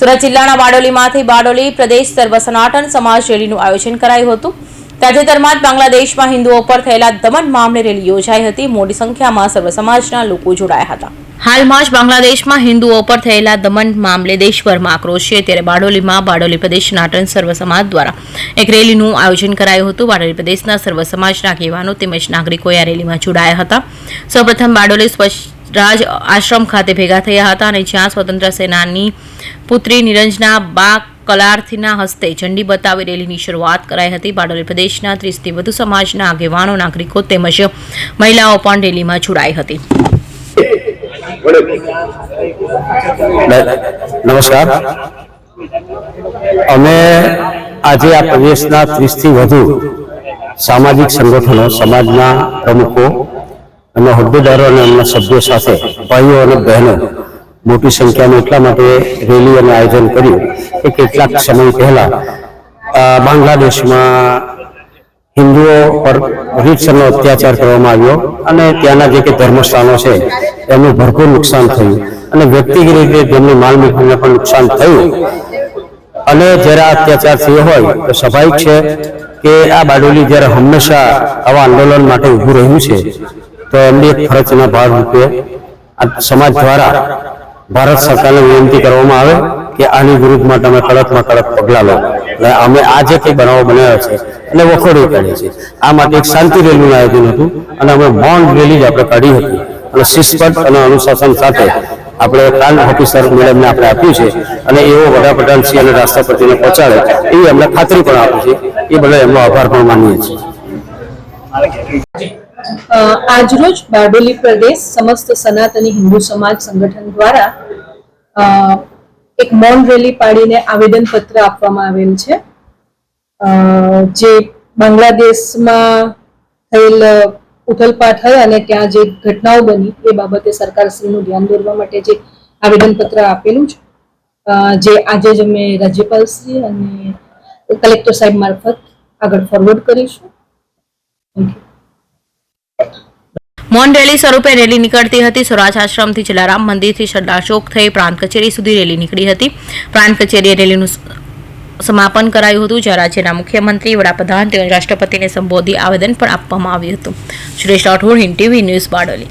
સુરત જિલ્લાના બારડોલીમાંથી બારડોલી પ્રદેશ સર્વ સનાતન સમાજ રેલીનું આયોજન કરાયું હતું. તાજેતરમાં જ બાંગ્લાદેશમાં હિન્દુઓ પર થયેલા દમન મામલે રેલી યોજાઈ હતી. મોટી સંખ્યામાં સર્વ સમાજના લોકો જોડાયા હતા. હાલમાં જ બાંગ્લાદેશમાં હિન્દુઓ પર થયેલા દમન મામલે દેશભરમાં આક્રોશ છે. ત્યારે બારડોલીમાં બારડોલી પ્રદેશ નાટન સર્વ સમાજ દ્વારા એક રેલીનું આયોજન કરાયું હતું. બારડોલી પ્રદેશના સર્વ સમાજના આગેવાનો તેમજ નાગરિકોએ આ રેલીમાં જોડાયા હતા. સૌપ્રથમ બારડોલી સ્વરાજ આશ્રમ ખાતે ભેગા થયા હતા અને જ્યાં સ્વતંત્ર સેનાની પુત્રી નિરંજના બા કલાર્થીના હસ્તે ઝંડી બતાવી રેલીની શરૂઆત કરાઈ હતી. બારડોલી પ્રદેશના ત્રીસથી વધુ સમાજના આગેવાનો, નાગરિકો તેમજ મહિલાઓ પણ રેલીમાં જોડાઈ હતી. નમસ્કાર. અમે આજે આ પ્રદેશના ત્રીસથી વધુ સામાજિક સંગઠનો, સમાજના પ્રમુખો અને હોદ્દેદારો અને એમના સભ્યો સાથે ભાઈઓ અને બહેનો મોટી સંખ્યામાં એટલા માટે રેલી અને આયોજન કર્યું કે કેટલાક સમય પહેલા બાંગ્લાદેશમાં હિન્દુઓ પર રીતસરનો અત્યાચાર કરવામાં આવ્યો અને ત્યાંના જે કે ધર્મસ્થાનો છે, એમનું ભરપૂર નુકસાન થયું અને વ્યક્તિગત રીતે તેમની માલ મિલકતને પણ નુકસાન થયું. અને જ્યારે આ અત્યાચાર થયો હોય, તો સ્વાભાવિક છે કે આ બારડોલી જ્યારે હંમેશા આવા આંદોલન માટે ઊભું રહ્યું છે તો એમની એક ફરજના આ સમાજ દ્વારા ભારત સરકારને વિનંતી કરવામાં આવે કે આની વિરુદ્ધમાં તમે કડકમાં કડક પગલાં લો. અમે આ જે કંઈ બનાવો બનાવ્યો છે એટલે વખોડી કાઢીએ છીએ. આ માટે એક શાંતિ રેલીનું આયોજન હતું અને અમે મૌન રેલી જ આપણે કાઢી હતી. અને શિસ્તબદ્ધ અને અનુશાસન સાથે આપણે કાલ ઓફિસર મેડમને આપણે આપ્યું છે અને એવો વડાપ્રધાન શ્રી અને રાષ્ટ્રપતિને પહોંચાડે એવી અમને ખાતરી પણ આપી છે. એ બધા એમનો આભાર પણ માનીએ છીએ. આજરોજ બારડોલી પ્રદેશ સમસ્ત સનાતની હિન્દુ સમાજ સંગઠન દ્વારા એક મૌન રેલી પાડીને આવેદન પત્ર આપવામાં આવેલ છે. જે બાંગ્લાદેશમાં થયેલ ઉથલપાથ થઈ અને ત્યાં જે ઘટનાઓ બની, એ બાબતે સરકારશ્રીનું ધ્યાન દોરવા માટે જે આવેદન પત્ર આપેલું છે. જે આજે જ અમે રાજ્યપાલશ્રી અને કલેક્ટર સાહેબ મારફત આગળ ફોરવર્ડ કરીશું. થેન્ક યુ મૌન રેલી સ્વરૂપે રેલી નીકળતી હતી. સ્વરાજ આશ્રમથી જલારામ મંદિરથી સરદાર ચોક થઈ પ્રાંત કચેરી સુધી રેલી નીકળી હતી. પ્રાંત કચેરીએ રેલીનું સમાપન કરાયું હતું, જ્યાં રાજ્યના મુખ્યમંત્રી, વડાપ્રધાન તેમજ રાષ્ટ્રપતિને સંબોધી આવેદન પણ આપવામાં આવ્યું હતું. Suresh Rathod, Hind TV news Bardoli.